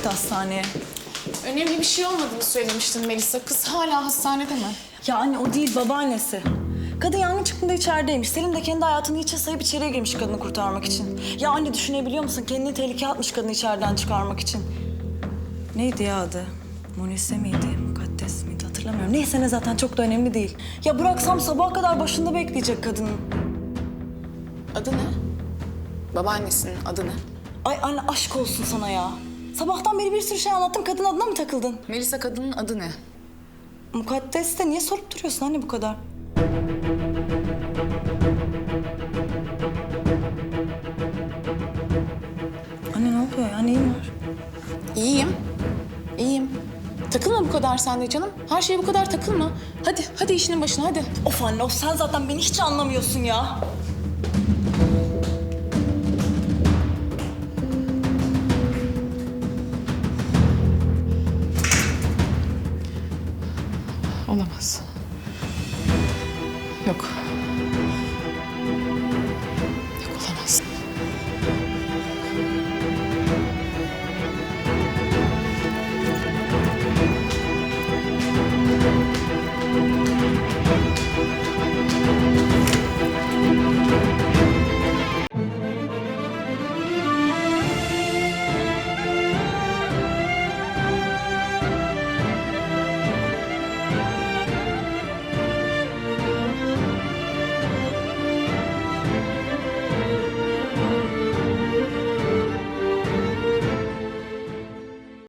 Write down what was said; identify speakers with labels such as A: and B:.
A: gitti hastaneye.
B: Önemli bir şey olmadığını söylemiştin Melisa. Kız hala hastanede mi?
A: Ya anne o değil babaannesi. Kadın yangın çıktığında içerideymiş. Selim de kendi hayatını hiçe sayıp içeriye girmiş kadını kurtarmak için. Ya anne düşünebiliyor musun? Kendini tehlikeye atmış kadını içeriden çıkarmak için. Neydi ya adı? Munise miydi? Mukaddes miydi? Hatırlamıyorum. Neyse ne zaten çok da önemli değil. Ya bıraksam sabaha kadar başında bekleyecek kadının.
B: Adı ne? Babaannesinin adı ne?
A: Ay anne aşk olsun sana ya. Sabahtan beri bir sürü şey anlattım. Kadın adına mı takıldın?
B: Melisa kadının adı ne?
A: Mukaddes de niye sorup duruyorsun anne bu kadar? Anne ne oluyor ya? Neyin var?
B: İyiyim. İyiyim. Takılma bu kadar sen de canım. Her şeye bu kadar takılma. Hadi, hadi işinin başına hadi.
A: Of anne of sen zaten beni hiç anlamıyorsun ya.
B: Olamaz. Yok.